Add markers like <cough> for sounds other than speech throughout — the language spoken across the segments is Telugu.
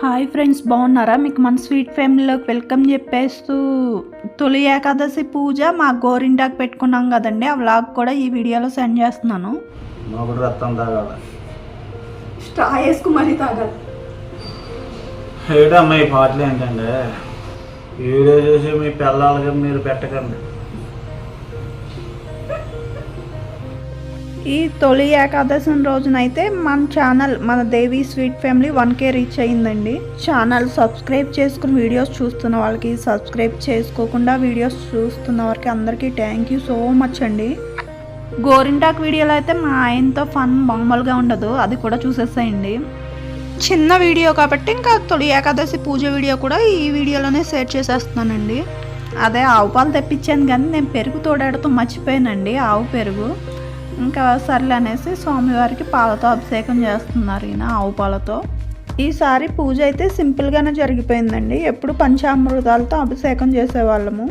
హాయ్ ఫ్రెండ్స్ బాగున్నారా? మీకు మన స్వీట్ ఫ్యామిలీలోకి వెల్కమ్ చెప్పేస్తూ తొలి ఏకాదశి పూజ మా గోరింటాకు పెట్టుకున్నాం కదండి. ఆ వ్లాగ్ కూడా ఈ వీడియోలో సెండ్ చేస్తున్నాను. రక్తం తాగాలి. స్ట్రా వేసుకు మరీ తాగాలి. ఏడమ్మా ఈ పాటలు వీడియో చూసి మీ పిల్లలకి మీరు పెట్టకండి. ఈ తొలి ఏకాదశి రోజునైతే మన ఛానల్ మన Devi sweet family one K reach అయ్యిందండి. ఛానల్ సబ్స్క్రైబ్ చేసుకుని వీడియోస్ చూస్తున్న వాళ్ళకి సబ్స్క్రైబ్ చేసుకోకుండా వీడియోస్ చూస్తున్న వారికి అందరికీ థ్యాంక్ యూ సో మచ్ అండి. గోరింటాక్ వీడియోలో అయితే మా ఆయనతో ఫన్ మామూలుగా ఉండదు అది కూడా చూసేసేయండి. చిన్న వీడియో కాబట్టి ఇంకా తొలి ఏకాదశి పూజ వీడియో కూడా ఈ వీడియోలోనే షేర్ చేసేస్తున్నానండి. అదే ఆవు పాలు తెప్పించాను కానీ నేను పెరుగు తోడాడుతూ మర్చిపోయానండి ఆవు పెరుగు. ఇంకా సర్లే అనేసి స్వామివారికి పాలతో అభిషేకం చేస్తున్నారు ఈయన ఆవు పాలతో. ఈసారి పూజ అయితే సింపుల్గానే జరిగిపోయిందండి. ఎప్పుడు పంచామృతాలతో అభిషేకం చేసేవాళ్ళము.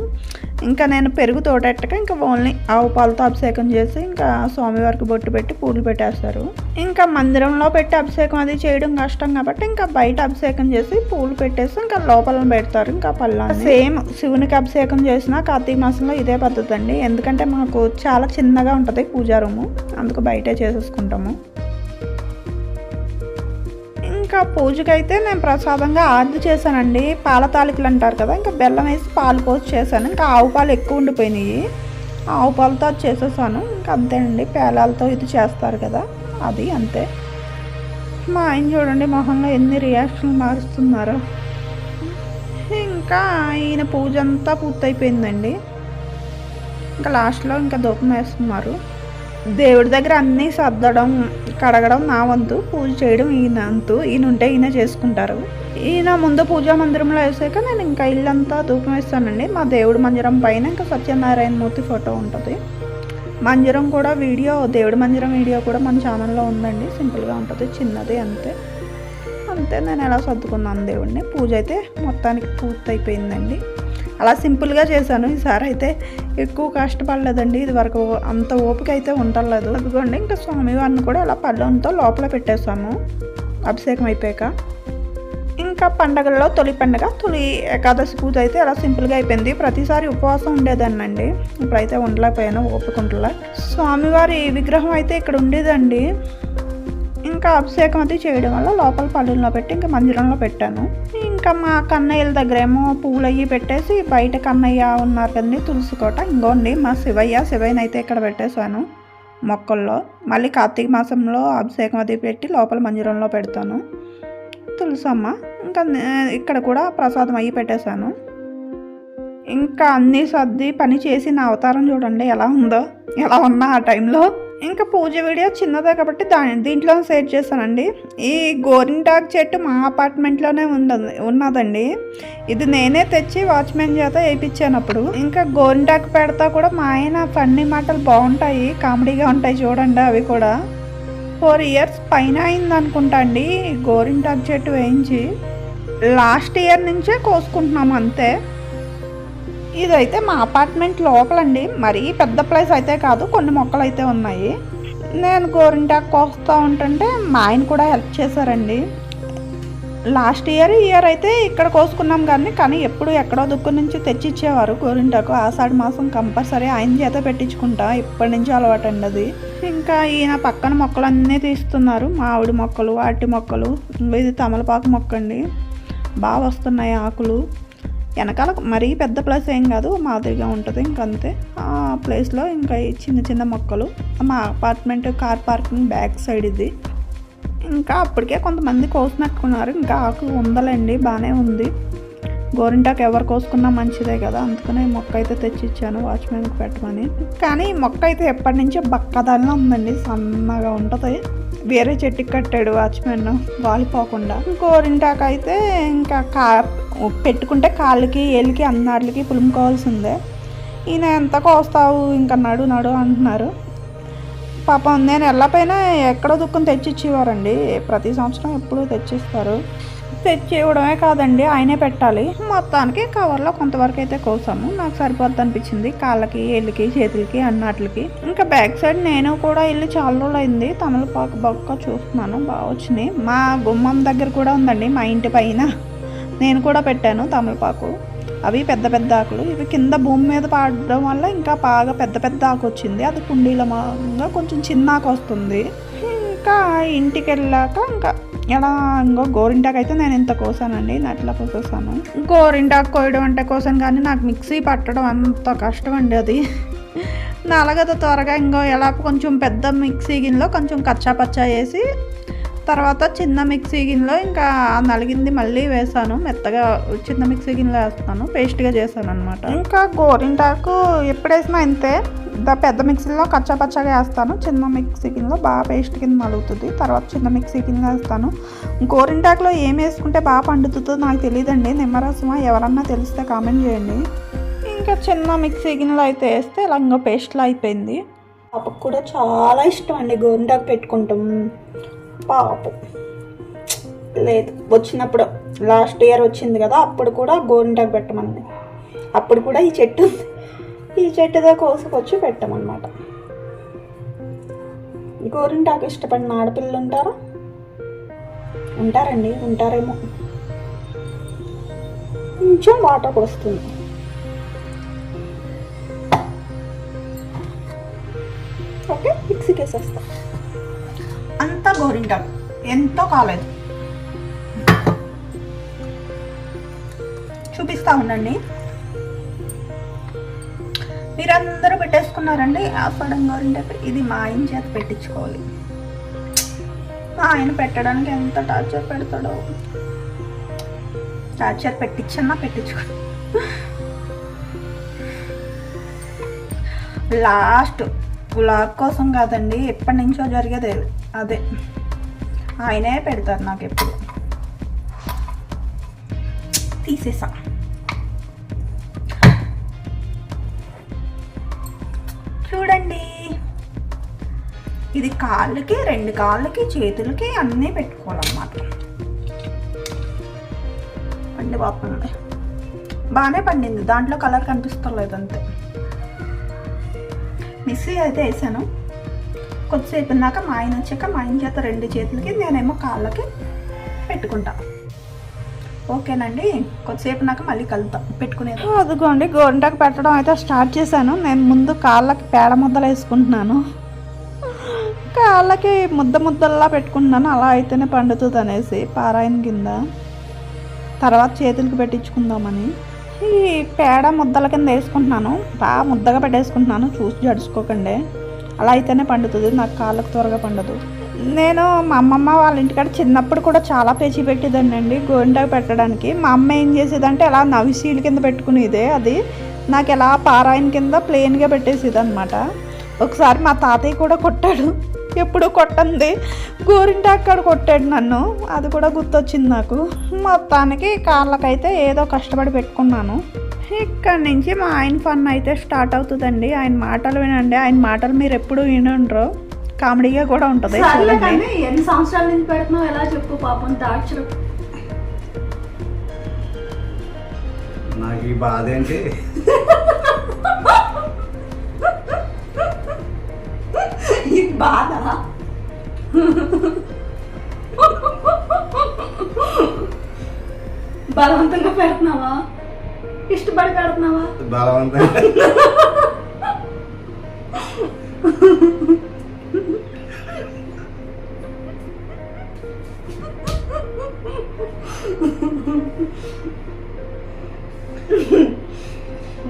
ఇంకా నేను పెరుగు తోటెట్టక ఇంకా ఓన్లీ ఆవు పాలతో అభిషేకం చేసి ఇంకా స్వామివారికి బొట్టు పెట్టి పూలు పెట్టేస్తారు. ఇంకా మందిరంలో పెట్టి అభిషేకం అది చేయడం కష్టం కాబట్టి ఇంకా బయట అభిషేకం చేసి పూలు పెట్టేసి ఇంకా లోపల పెడతారు ఇంకా పళ్ళ సేమ్ శివునికి అభిషేకం చేసిన కార్తీక మాసంలో ఇదే పద్ధతి అండి ఎందుకంటే మాకు చాలా చిన్నగా ఉంటుంది పూజా రూము. అందుకు బయటే చేసేసుకుంటాము. ఇంకా పూజకైతే నేను ప్రసాదంగా ఆర్ది చేశానండి. పాల తాలికలు అంటారు కదా ఇంకా బెల్లం వేసి పాలు పోసి చేశాను. ఇంకా ఆవు పాలు ఎక్కువ ఉండిపోయినాయి. ఆవు పాలతో అది చేసేసాను. ఇంకా అంతేనండి పేలాలతో ఇది చేస్తారు కదా అది అంతే. మా ఆయన చూడండి మొహంలో ఎన్ని రియాక్షన్లు మారుస్తున్నారు. ఇంకా ఈయన పూజ అంతా పూర్తయిపోయిందండి. ఇంకా లాస్ట్లో ఇంకా దూపం వేస్తున్నారు. దేవుడి దగ్గర అన్నీ సర్దడం కడగడం నా వంతు. పూజ చేయడం ఈయన అంతు. ఈయన ఉంటే ఈయన చేసుకుంటారు. ఈయన ముందు పూజా మందిరంలో వేసాక నేను ఇంకా ఇల్లంతా ధూపం వేస్తానండి. మా దేవుడి మందిరం పైన ఇంకా సత్యనారాయణ మూర్తి ఫోటో ఉంటుంది. మందిరం కూడా వీడియో దేవుడి మందిరం వీడియో కూడా మన ఛానల్లో ఉందండి. సింపుల్గా ఉంటుంది చిన్నది అంతే. అంతే నేను ఎలా సర్దుకున్నాను దేవుడిని? పూజ అయితే మొత్తానికి పూర్తయిపోయిందండి. అలా సింపుల్గా చేశాను. ఈసారి అయితే ఎక్కువ కష్టపడలేదండి ఇది వరకు అంత ఓపిక అయితే ఉండలేదు. అదిగోండి ఇంకా స్వామివారిని కూడా అలా పళ్ళంతో లోపల పెట్టేశాము అభిషేకం అయిపోయాక. ఇంకా పండగల్లో తొలి పండగ తొలి ఏకాదశి పూజ అయితే అలా సింపుల్గా అయిపోయింది. ప్రతిసారి ఉపవాసం ఉండేదాన్నండి. ఇప్పుడైతే ఉండలేకపోయాను ఓపుకుంటలే స్వామివారి విగ్రహం అయితే ఇక్కడ ఉండేదండి. ఇంకా అభిషేకం అది చేయడం వల్ల లోపల పళ్ళుల్లో పెట్టి ఇంకా మందిరంలో పెట్టాను. ఇంకా మా కన్నయ్యల దగ్గర ఏమో పువ్వులు అయ్యి పెట్టేసి బయట కన్నయ్య ఉన్నారు కదండీ తులసి కోట. ఇంకోండి మా శివయ్య శివయ్యని అయితే ఇక్కడ పెట్టేశాను మొక్కల్లో. మళ్ళీ కార్తీక మాసంలో అభిషేకం అది పెట్టి లోపల మందిరంలో పెడతాను. తులసమ్మ ఇంకా ఇక్కడ కూడా ప్రసాదం అయ్యి పెట్టేశాను. ఇంకా అన్నీ సర్ది పని చేసి నా అవతారం చూడండి ఎలా ఉందో ఎలా ఉన్నా ఆ టైంలో. ఇంకా పూజ వీడియో చిన్నదే కాబట్టి దాని దీంట్లో షేర్ చేశానండి. ఈ గోరింటాక్ చెట్టు మా అపార్ట్మెంట్లోనే ఉండదు ఉన్నదండి. ఇది నేనే తెచ్చి వాచ్మెన్ చేత వేయించాను అప్పుడు. ఇంకా గోరింటాకు పెడతా కూడా మా ఆయన ఫన్నీ మాటలు బాగుంటాయి కామెడీగా ఉంటాయి చూడండి అవి కూడా. ఫోర్ ఇయర్స్ పైన అయింది అనుకుంటా అండి ఈ గోరింటాకు చెట్టు వేయించి. లాస్ట్ ఇయర్ నుంచే కోసుకుంటున్నాం అంతే. ఇదైతే మా అపార్ట్మెంట్ లోపలండి. మరీ పెద్ద ప్లేస్ అయితే కాదు కొన్ని మొక్కలు అయితే ఉన్నాయి. నేను గోరింటాకు కోస్తూ ఉంటుంటే మా ఆయన కూడా హెల్ప్ చేశారండి. లాస్ట్ ఇయర్ ఇయర్ అయితే ఇక్కడ కోసుకున్నాం కానీ కానీ ఎప్పుడు ఎక్కడో దుక్కు నుంచి తెచ్చిచ్చేవారు గోరింటాకు. ఆషాఢ మాసం కంపల్సరీ ఆయన చేత పెట్టించుకుంటా. ఇప్పటి నుంచి అలవాటు అండి అది. ఇంకా ఈయన పక్కన మొక్కలన్నీ తీస్తున్నారు. మామిడి మొక్కలు అరటి మొక్కలు. ఇది తమలపాకు మొక్క అండి బాగా వస్తున్నాయి ఆకులు. వెనకాల మరీ పెద్ద ప్లేస్ ఏం కాదు మాదిరిగా ఉంటుంది ఇంకంతే ఆ ప్లేస్లో ఇంకా చిన్న చిన్న మొక్కలు మా apartment car parking back side ఇది. ఇంకా అప్పటికే కొంతమంది కోసినట్టుకున్నారు ఇంకా ఆకు ఉందలండి బాగానే ఉంది. గోరింటాకు ఎవరు కోసుకున్నా మంచిదే కదా అందుకనే ఈ మొక్క అయితే తెచ్చిచ్చాను వాచ్మెన్కి పెట్టమని. కానీ ఈ మొక్క అయితే ఎప్పటి నుంచో బక్కదానిలో ఉందండి సన్నగా ఉంటుంది. వేరే చెట్టుకి కట్టాడు వాచ్మెన్ వాలిపోకుండా. గోరింటాకు అయితే ఇంకా కా పెట్టుకుంటే కాళ్ళకి ఏళ్ళకి అన్నాళ్ళకి పులుముకోవాల్సిందే ఈయన ఎంత కోస్తావు ఇంకా నడు నడు అంటున్నారు. పాపం నేను ఎల్లపైనా ఎక్కడో దుఃఖం తెచ్చిచ్చేవారండి. ప్రతి సంవత్సరం ఎప్పుడూ తెచ్చిస్తారు. తెచ్చి ఇవ్వడమే కాదండి ఆయనే పెట్టాలి. మొత్తానికి కవర్లో కొంతవరకు అయితే కోసాము. నాకు సరిపోద్ది అనిపించింది. కాళ్ళకి ఏళ్ళకి చేతులకి అన్నాట్లకి. ఇంకా బ్యాక్ సైడ్ నేను కూడా వెళ్ళి చాలా రోజులు అయింది తమలపాకు బొక్క చూస్తున్నాను. బాగా వచ్చినాయి మా గుమ్మం దగ్గర కూడా ఉందండి మా ఇంటి పైన. నేను కూడా పెట్టాను తమలపాకు. అవి పెద్ద పెద్ద ఆకులు. ఇవి కింద భూమి మీద పడడం వల్ల ఇంకా బాగా పెద్ద పెద్ద ఆకు వచ్చింది. అది కుండీల మాగా కొంచెం చిన్న ఆకు వస్తుంది. ఇంకా ఇంటికి వెళ్ళాక ఇంకా ఎలా ఇంకో గోరింటాకు అయితే నేను ఇంత కోసానండి. నట్లా కోసేసాను. గోరింటాకు కోయడం అంటే కోసాను కానీ నాకు మిక్సీ పట్టడం అంత కష్టం అండి అది. నలగదు త్వరగా ఇంకో ఎలా కొంచెం పెద్ద మిక్సీ గిన్నెలో కొంచెం కచ్చా పచ్చా వేసి తర్వాత చిన్న మిక్సీ గిన్నెలో ఇంకా నలిగింది మళ్ళీ వేసాను. మెత్తగా చిన్న మిక్సీ గిన్నెలో వేస్తాను. పేస్ట్గా చేశాను అనమాట ఇంకా గోరింటాకు ఎప్పుడు వేసినా ఇంతే. పెద్ద మిక్సీలో కచ్చా పచ్చగా వేస్తాను. చిన్న మిక్సీ గిన్నెలో బాగా పేస్ట్ కింద మలుగుతుంది తర్వాత చిన్న మిక్సీ గిన్నె వేస్తాను. గోరింటాకులో ఏం వేసుకుంటే బాగా పండుతుందో నాకు తెలియదండి నిమ్మరసమా ఎవరన్నా తెలిస్తే కామెంట్ చేయండి. ఇంకా చిన్న మిక్సీ గిన్నెలో అయితే వేస్తే ఇలా ఇంకో పేస్ట్లో అయిపోయింది. పాపకు కూడా చాలా ఇష్టం అండి గోరింటాకు పెట్టుకుంటాం. పాపం. లేదు వచ్చినప్పుడు లాస్ట్ ఇయర్ వచ్చింది కదా అప్పుడు కూడా గోరింటాకు పెట్టమంది అప్పుడు కూడా ఈ చెట్టు ఉంది. ఈ చెట్టుతో కోసుకొచ్చి పెట్టమన్నమాట. గోరింటాకు ఇష్టపడిన ఆడపిల్లలు ఉంటారా? ఉంటారండి ఉంటారేమో. కొంచెం వాటర్ వస్తుంది ఓకే మిక్సీకి వేసేస్తాను గోరింటాకు ఎంతో కాలేదు. చూపిస్తా ఉండండి. మీరందరూ పెట్టేసుకున్నారండి. ఆ సడన్ గోరింటాకు ఇది మా ఆయన చేత పెట్టించుకోవాలి. మా ఆయన పెట్టడానికి ఎంత టార్చర్ పెడతాడో. టార్చర్ పెట్టించన్నా పెట్టించుకో లాస్ట్ బ్లాగ్ కోసం కాదండి ఎప్పటి నుంచో జరిగేది. అదే. ఆయనే పెడతారు నాకు ఎప్పుడు తీసేసా. చూడండి. ఇది కాళ్ళకి రెండు కాళ్ళకి చేతులకి అన్నీ పెట్టుకోవాలన్నమాట. పండి పాపం. బాగానే పండింది. దాంట్లో కలర్ కనిపిస్తలేదు అంతే. మిక్సీ అయితే వేసాను. కొద్దిసేపు ఉన్నాక మా ఆయన వచ్చాక మా ఆయన చేత రెండు చేతులకి నేనేమో కాళ్ళకి పెట్టుకుంటా. ఓకేనండి? కొద్దిసేపు నాక మళ్ళీ కలుద్దాం. పెట్టుకునేది. అదిగోండి గోరింటాకు పెట్టడం అయితే స్టార్ట్ చేశాను. నేను ముందు కాళ్ళకి పేడ ముద్దలు వేసుకుంటున్నాను. కాళ్ళకి ముద్ద ముద్దల్లా పెట్టుకుంటున్నాను. అలా అయితేనే పండుతుంది అనేసి పారాయణ కింద. తర్వాత చేతులకి పెట్టించుకుందామని. ఈ పేడ ముద్దల కింద వేసుకుంటున్నాను. బాగా ముద్దగా పెట్టేసుకుంటున్నాను. చూసి జడుచుకోకండి. అలా అయితేనే పండుతుంది. నాకు కాళ్ళకు త్వరగా పండదు. నేను మా అమ్మమ్మ వాళ్ళ ఇంటికాడ చిన్నప్పుడు కూడా చాలా పేచి పెట్టేదాన్ని అండి గోరింటాకు పెట్టడానికి. మా అమ్మ ఏం చేసేదంటే అలా నవిసీల కింద పెట్టుకునేదే అది. నాకు ఎలా పారాయణ కింద ప్లెయిన్గా పెట్టేసేది అనమాట ఒకసారి మా తాతయ్య కూడా కొట్టాడు. ఎప్పుడు కొట్టంది. గోరింటాకు కాడ కొట్టాడు నన్ను. అది కూడా గుర్తొచ్చింది నాకు. మొత్తానికి కాళ్ళకైతే ఏదో కష్టపడి పెట్టుకున్నాను. ఇక్కడి నుంచి మా ఆయన ఫన్ అయితే స్టార్ట్ అవుతుందండి. ఆయన మాటలు వినండి. ఆయన మాటలు మీరు ఎప్పుడు వినుండ్రు కామెడీగా కూడా ఉంటుంది ఎన్ని సంవత్సరాల నుంచి పెడుతున్నావు? ఎలా చెప్పు పాపం టార్చర్ నాకు ఈ బాధ ఏంటి? ఈ బాధ? బలవంతంగా పెడుతున్నావా? ఇష్టపడి పెడుతున్నావా? బలవంతంగా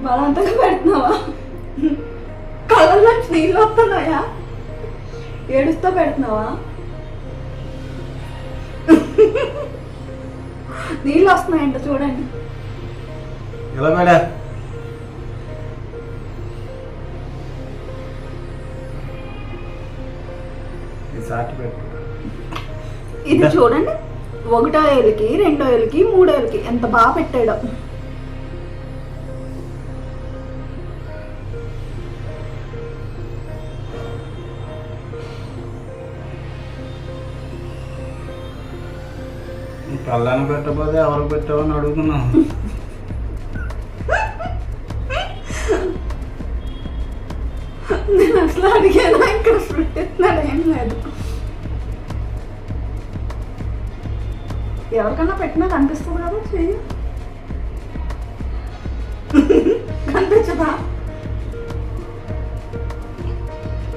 బలవంతంగా పెడుతున్నావా? కళ్ళల్లో నీళ్ళు వస్తున్నాయా? ఏడుస్తూ పెడుతున్నావా? నీళ్ళు వస్తున్నాయంట చూడండి. ఎలా మేడా ఈ సాటి పెట్టు ఇది చూడండి ఒకటో ఏళ్ళకి రెండో ఏళ్ళకి మూడో ఏళ్ళకి ఎంత బాగా పెట్టాడో ఈ పెళ్ళాన్ని పెట్టకపోతే ఎవరికి పెట్టావని అడుగుతున్నావు నేను అసలు అడిగాను ఇక్కడ పెట్టిస్తున్నాడు ఏం లేదు. ఎవరికన్నా పెట్టినా కనిపిస్తుంది కదా చెయ్యి. కనిపించదా?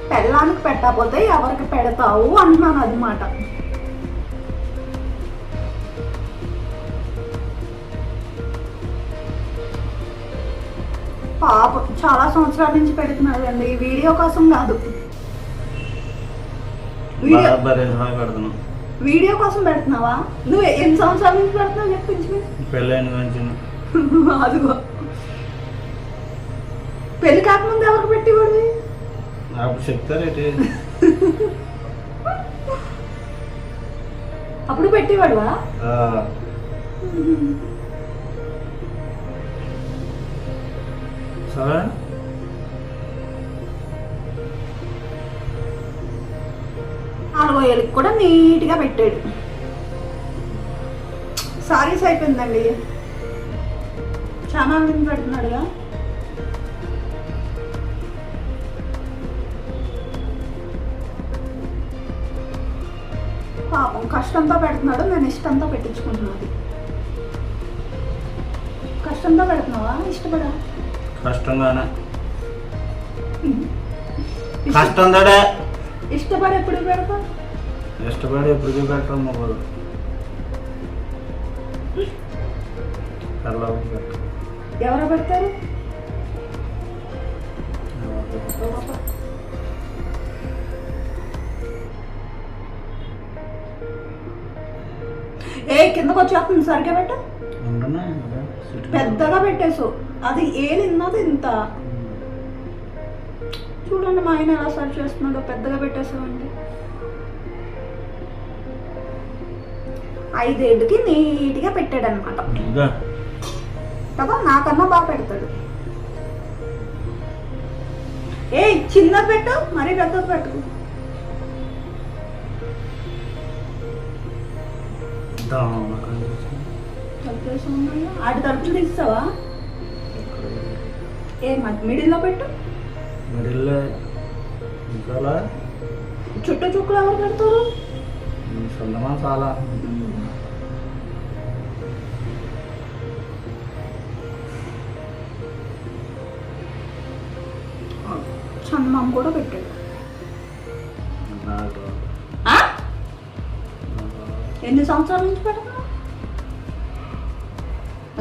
పెళ్ళానికి పెట్టకపోతే ఎవరికి పెడతావు అంటున్నాను అది చాలా సంవత్సరాల నుంచి పెడుతున్నాడు అండి ఈ వీడియో కోసం కాదు. వీడియో వీడియో కోసం పెడుతున్నావా? నువ్వు ఎన్ని సంవత్సరాల నుంచి పెడుతున్నావు చెప్పించు పెళ్ళైన <laughs> అదిగో. పెళ్ళి కాకముందు ఎవరికి పెట్టేవాడు అప్పుడు చెప్తారేంటి అప్పుడు పెట్టేవాడువా? ఆ, నాలుగో ఏళ్ళకి కూడా నీట్గా పెట్టాడు. సారీస్ అయిపోయిందండి. చాలా మంది పెడుతున్నాడుగా పాపం కష్టంతో పెడుతున్నాడు నేను ఇష్టంతో పెట్టించుకుంటున్నాను కష్టంతో పెడుతున్నావా? ఇష్టపడా కష్టంగానే. కష్టం తోడే. ఇష్టపడి ఎప్పుడు పెడతా ఇష్టపడి ఎప్పటికీ పెట్టాం మొబైల్ కళ్ళకి పెట్టు ఎవరు పెడతారు? ఏ కిందకు వచ్చేస్తుంది సరిగ్గా పెట్టు. పెద్దగా పెట్టేసు. అది ఏది ఇన్నది ఇంత? చూడండి మా ఆయన ఎలా సర్చ్ చేస్తున్నాడో పెద్దగా పెట్టేసామండి ఐదేళ్ళకి నీట్గా పెట్టాడు అనమాట కదా నాకన్నా బాగా పెడతాడు. ఏ చిన్న పెట్టు మరీ పెద్ద పెట్టు? ఆడి తలుపులు తీస్తావా? ఏ మిడిల్లో పెట్టు. మిడిల్లో ఇంకా చుట్టూ చుక్కలు ఎవరు పెడతారు? సొంతమా చాలా చందమామ కూడా పెట్టాడు? ఎన్ని సంవత్సరాల నుంచి పెడతా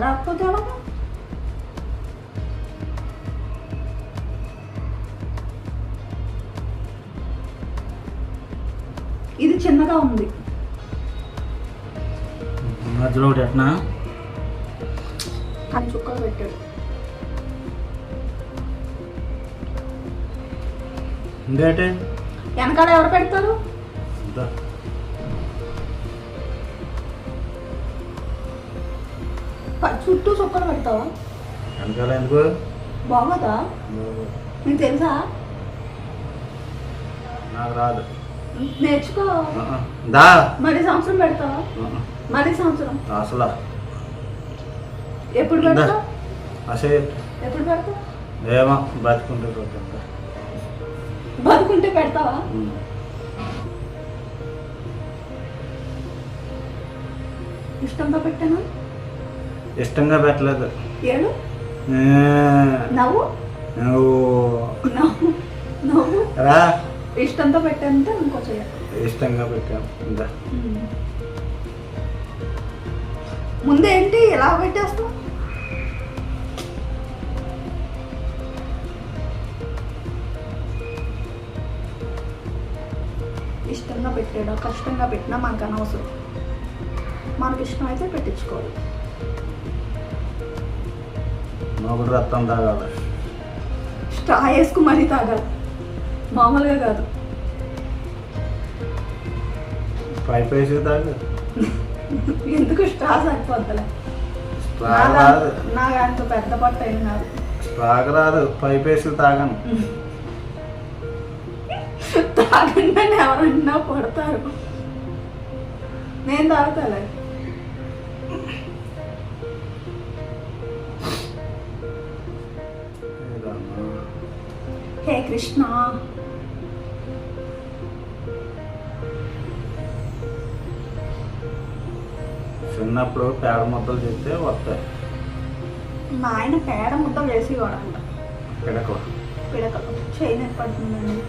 రాకపోతే ఎలాగా? చిన్నగా ఉంది. మధ్యలో ఒకటి ఎట్నా కానీ చుక్కలు పెట్టాడు. ఇంకేంటి వెనకాల ఎవరు పెడతారు? చుట్టూ చుక్కలు పెడతావా? వెనకాల ఎందుకు? బాగోదా. నీకు తెలుసా? నాకు రాదు. నేర్చుకో. దా. మరి సంవత్సరం పెడతావా. మరి సంవత్సరం? అసలు. ఎప్పుడు దా. పెడతావు? అసలు ఎప్పుడు పెడతావు? ఏమో బతుకుంటే చూద్దాం బతుకుంటే పెడతావా? ఉమ్. ఇష్టంతో పెట్టాను? ఇష్టంగా పెట్టలేదు. ఏడు? నవ్వు? నువ్వు. నవ్వు. నవ్వు? ఇష్టంతో పెట్టానంటే ఇంకో చెయ్యాలి ఇష్టంగా పెట్టాను ఇందా. ముందేంటి? ఎలా పెట్టేస్తావు? ఇష్టంగా పెట్టాడా కష్టంగా పెట్టినా మనకు అనవసరం మనకి ఇష్టం అయితే పెట్టించుకోవాలి. మొగుడు రక్తం తాగాలి. స్ట్రా వేసుకు మరీ తాగాలి. మామూలుగా కాదు. పై ఎందుకు స్ట్రా సరిపోతలే స్ట్రా రాదు. నాకు అంత పెద్ద రాదు. పై తాగను. పడతారు నేను హే కృష్ణ. చిన్నప్పుడు పేడ ముద్దలు చేస్తే వస్తాయి. మా ఆయన పేడ ముద్ద వేసి పిడకలు. పడుతుందండి.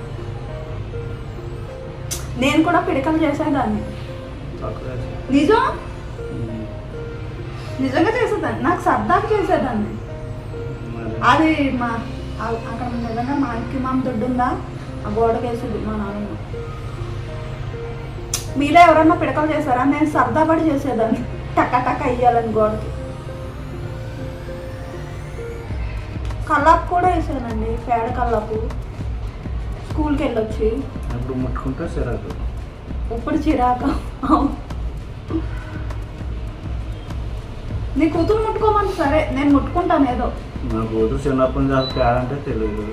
నేను కూడా పిడకలు చేసేదాన్ని. నిజం. నిజంగా చేసేదాన్ని. నాకు సరదాగా చేసేదాన్ని. మరి? అది మా అక్కడ నిజంగా మా ఇంటి మామ దొడ్డు ఉందా ఆ గోడకి వేసేది మా నాన్నమ్మ. మీలో ఎవరన్నా పిడకలు చేశారా? నేను సరదా పడి చేసేదాన్ని. టక్క టక్క అయ్యాలని గోడకి. కల్లాపు కూడా వేసానండి పేడ కల్లాపు. స్కూల్కి వెళ్ళొచ్చి. ఇప్పుడు ముట్టుకుంటే సిరాకు. ఇప్పుడు చిరాక? నీ కూతురు ముట్టుకోమని సరే నేను ముట్టుకుంటాను ఏదో. నా కూతురు చిన్నప్పటి నుంచి తెలియదు.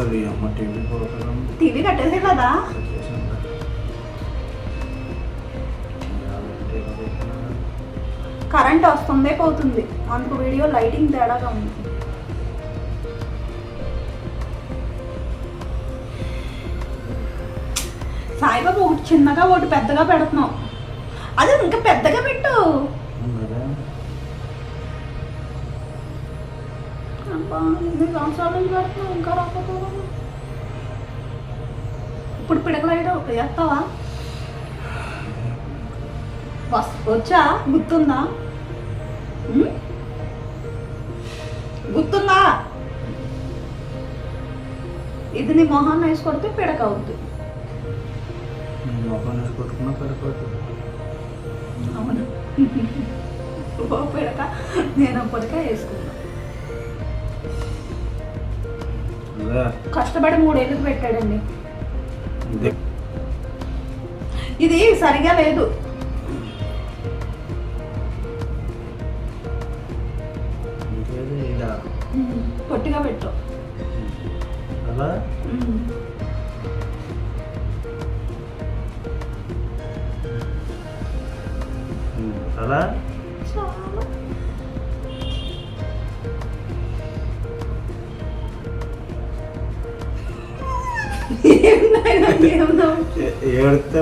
అది పోతాం టీవీ కట్టేసే కదా. కరెంట్ వస్తుందే పోతుంది. అందుకు వీడియో లైటింగ్ తేడాగా ఉంది. సాయిబాబా ఒకటి చిన్నగా ఒకటి పెద్దగా పెడుతున్నావు. అదే ఇంకా పెద్దగా పెట్టు. ఇప్పుడు పిడకలేయడం వేస్తావా వస్ వచ్చా గుర్తుందా? గుర్తుందా? ఇది నీ మొహాన్ని వేసి కొడితే పిడక అవుద్ది మొక్కలు వేసి కొట్టుకున్నా సరిపోతుంది అవును. ఓ పిడక నేను వేసుకున్నా. కష్టపడి మూడేళ్ళకి పెట్టాడండి. ఇది సరిగా లేదు. అలా ఉమ్, అలా చాలా ఏం నాయనా, ఏం నవ్వు? ఏ- ఏడితే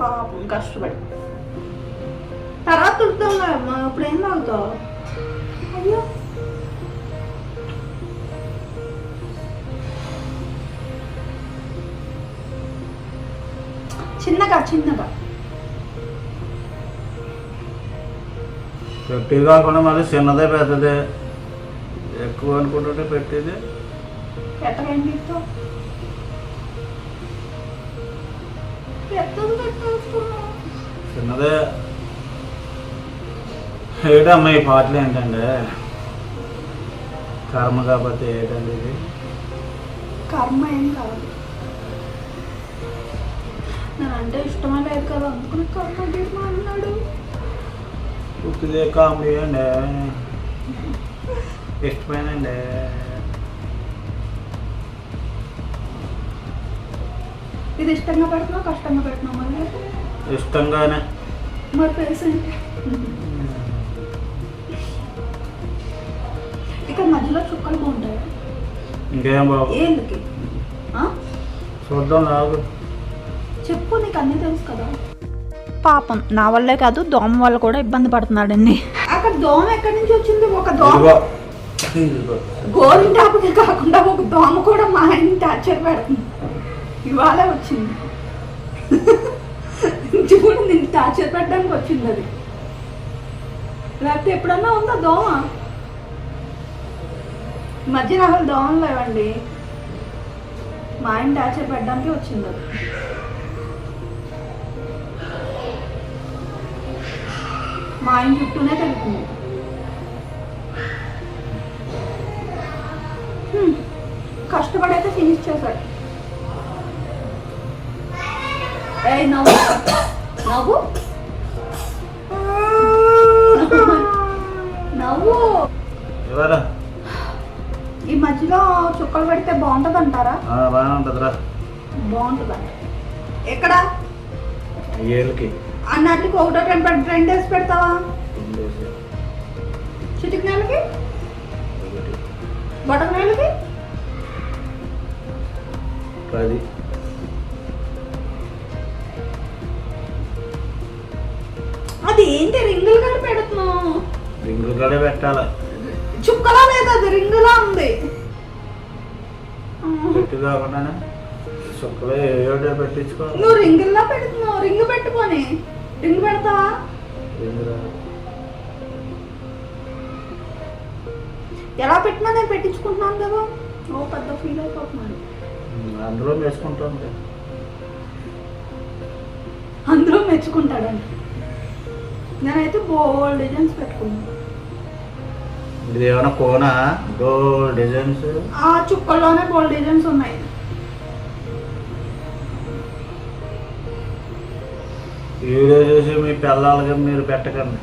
పాపం కష్టపడి. తర్వాత తుడుతాం అమ్మా ఇప్పుడు ఏం తాగుతావు? అయ్యో. చిన్నగా చిన్నగా. పెట్టి కాకుండా మళ్ళీ చిన్నదే పెద్దదే. ఎక్కువ అనుకుంటుంటే పెట్టేది. పెట్టకండి పెద్దది చిన్నదే. ఏటమ్మా ఈ పాటలు ఏంటంటే కర్మ కాబట్టి ఏంటండి ఇది? కర్మ ఏం కాదు. నేనంటే ఇష్టమే లేదు కదా అందుకని కర్మ గిర్మ అన్నాడు పుట్టిదే కామెడీ అండి. ఇష్టమేనండి. ఇది ఇష్టంగా పెడుతున్నావు కష్టంగా పెడుతున్నావు మరి ఇష్టంగానే. మరి పేషెంట్ ఇక్కడ మధ్యలో చుక్కలు బాగుంటాయి? ఇంకేం బాబు? ఏందుకి? చూద్దాం నాకు చెప్పు నీకు అన్నీ తెలుసు కదా. పాపం నా వల్లే కాదు దోమ వల్ల కూడా ఇబ్బంది పడుతున్నాడండి అక్కడ దోమ ఎక్కడి నుంచి వచ్చింది? ఒక దోమ. గోరింటాపుకి కాకుండా ఒక దోమ కూడా మా ఆయన టార్చర్ పెడుతుంది ఇవాళ వచ్చింది. చూడు నేను టార్చర్ పెట్టడానికి వచ్చింది అది. లేకపోతే ఎప్పుడన్నా ఉందా దోమ? మధ్య మధ్యన అసలు దోమలు లేవండి. మా ఆయన టార్చర్ పెట్టడానికి వచ్చింది అది. మా ఆయన చుట్టూనే తగ్గుతుంది కష్టపడైతే ఫినిష్ చేశాడు. ఏ నవ్వు. నవ్వు? నవ్వు. ఎవరా? చుక్కలు పెడితే బాగుంటుంది అంటారా బాగానే ఉంటుందిరా. బాగుంటుందంట ఎక్కడ? ఏళ్ళకి. అన్నట్టుకి ఒకటో పెట్- రెండు వేసి పెడతావా? చిటికి నెలకి బటక్ నెలకి పది. అది ఏంటి రింగులు కలిపి పెడుతున్నావు? రింగులు కూడా పెట్టాలి? చుక్కలా లేదు? అది రింగులా ఉంది. పెట్టు కాకుండా చుక్కలు ఏదో పెట్టించుకో నువ్వు రింగుల్లా పెడుతున్నావు. రింగు పెట్టుకొని రింగు పెడతావా? ఎలా పెట్టినా నేను పెట్టించుకుంటున్నాను కదా. ఓ పెద్ద ఫీల్ అయిపోతున్నాను. అందులో వేసుకుంటాం కదా. అందరూ మెచ్చుకుంటాడంట. నేనైతే బోల్డ్ డిజైన్స్ పెట్టుకున్నాను ఇది ఏమైనా కోనా? డో డిజైన్స్ ఆ చుక్కల్లోనే బోల్డ్ డిజైన్స్ ఉన్నాయి. వీడియో చూసి మీ పిల్లలకి మీరు పెట్టకండి.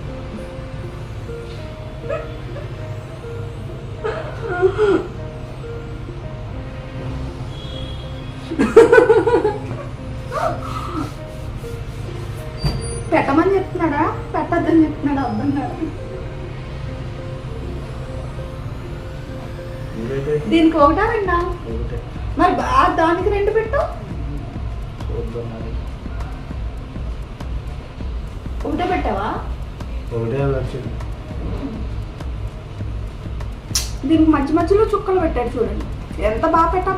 దీనికి ఒకటా రెండా? మరి దానికి రెండు పెట్టు. ఒకటే పెట్టావా? ఒకటే వచ్చింది. దీనికి మధ్య మధ్యలో చుక్కలు పెట్టాడు చూడండి. ఎంత బాగా పెట్టాలో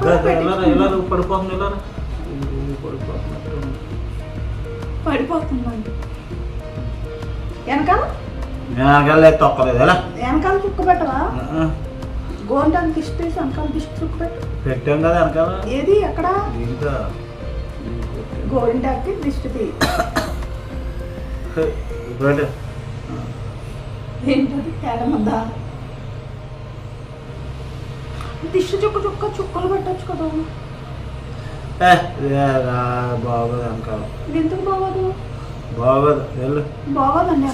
పడిపోతుందండి. వెనకాల? తొక్కలేదు ఎలా? వెనకాల చుక్క పెట్టవా? గోంటానికి ఇష్టేసి వెనకాల దిష్టి చుక్క పెట్టు కదా వెనకాల. ఏది ఎక్కడ గోరింటాకి దిష్టి తీ ఏంటది? తేడమందా దిష్టి చుక్క చుక్క చుక్కలు పెట్టచ్చు కదా. బాగోదు వెనకాల. ఎందుకు బాగోదు? బాగోదు వెళ్ళు. బాగోదండి?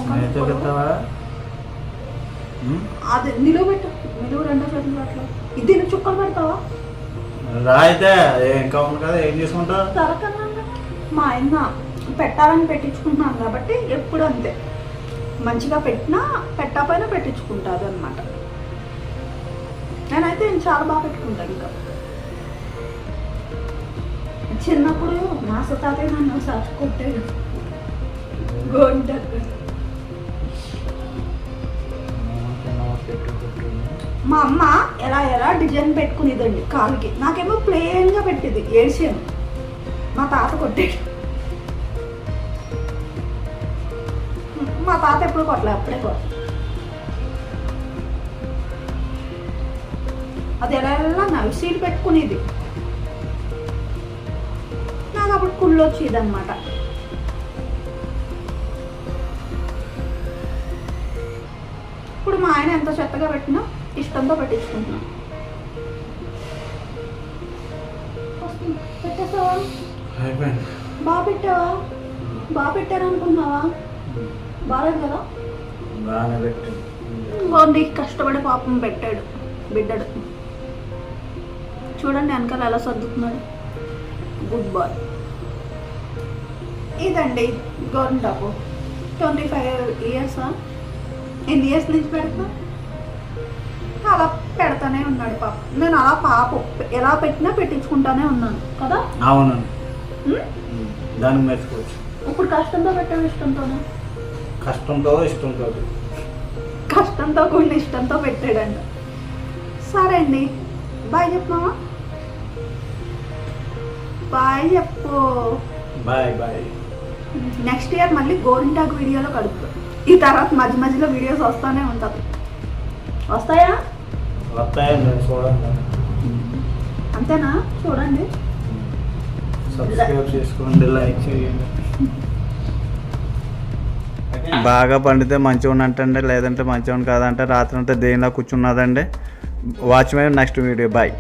అది నిలువ పెట్టు నిలువ ఇది చుక్కలు పెడతావా? రా అయితే ఇంకా ఉంది కదా ఏం చేసుకుంటావు? తరకన్నా మా ఆయన పెట్టాలని పెట్టించుకుంటున్నాను కాబట్టి ఎప్పుడు అంతే. మంచిగా పెట్టినా పెట్టకపోయినా పెట్టించుకుంటారు అనమాట నేనైతే నేను చాలా బాగా పెట్టుకుంటాను ఇంకా. చిన్నప్పుడు మా తాతయ్య నన్ను ఒకసారి కొట్టాడు మా అమ్మ ఎలా ఎలా డిజైన్ పెట్టుకునేదండి కాలుకి. నాకేమో ప్లెయిన్గా పెట్టేది ఏడ్చాను. మా తాత కొట్టాడు. మా తాత ఎప్పుడు కొట్టలే అప్పుడే కొట్ట అది ఎలా ఎలా నవి సీడ్ పెట్టుకునేది. నాకు అప్పుడు కుళ్ళు వచ్చేది అనమాట ఇప్పుడు మా ఆయన ఎంత చెత్తగా పెట్టినా ఇష్టంతో పెట్టించుకుంటున్నాం. వస్తుంది. పెట్టేసావా బాగా పెట్టావా? బాగా పెట్టారు అనుకున్నావా బాగాలేదు కదా బాగుంది. కష్టపడి పాపం పెట్టాడు. బిడ్డడు. చూడండి వెనకాల ఎలా సర్దుతున్నాడు. Good boy. ఇదండి గవర్నమెంట్ టాపు ట్వంటీ ఫైవ్ ఇయర్సా? ఎన్ని ఇయర్స్ నుంచి పెడతా అలా పెడతానే ఉన్నాడు పాప. నేను అలా పాప ఎలా పెట్టినా పెట్టించుకుంటానే ఉన్నాను. కదా? అవునండి ఉం? దానికి మెచ్చుకోవచ్చు. ఇప్పుడు కష్టంతో పెట్టావు ఇష్టంతోనే? కష్టంతో ఇష్టంతో కష్టంతో కూడిన ఇష్టంతో పెట్టాడంట. సరే అండి. బాయ్ చెప్పమా బాయ్ చెప్పు. Bye bye. నెక్స్ట్ ఇయర్ మళ్ళీ గోరింటాకు వీడియోలో కలుపుతాం. ఈ తర్వాత మధ్య మధ్యలో వీడియోస్ వస్తానే ఉంటుంది వస్తాయా? వస్తాయండి చూడండి. అంతేనా? చూడండి. సబ్స్క్రైబ్ చేసుకోండి లైక్ చేయండి. బాగా పండితే మంచిగా ఉన్నట్టండి లేదంటే మంచిగా కాదంటే రాత్రి అంతా దేనిలా కూర్చున్నదండి. Watchman next video bye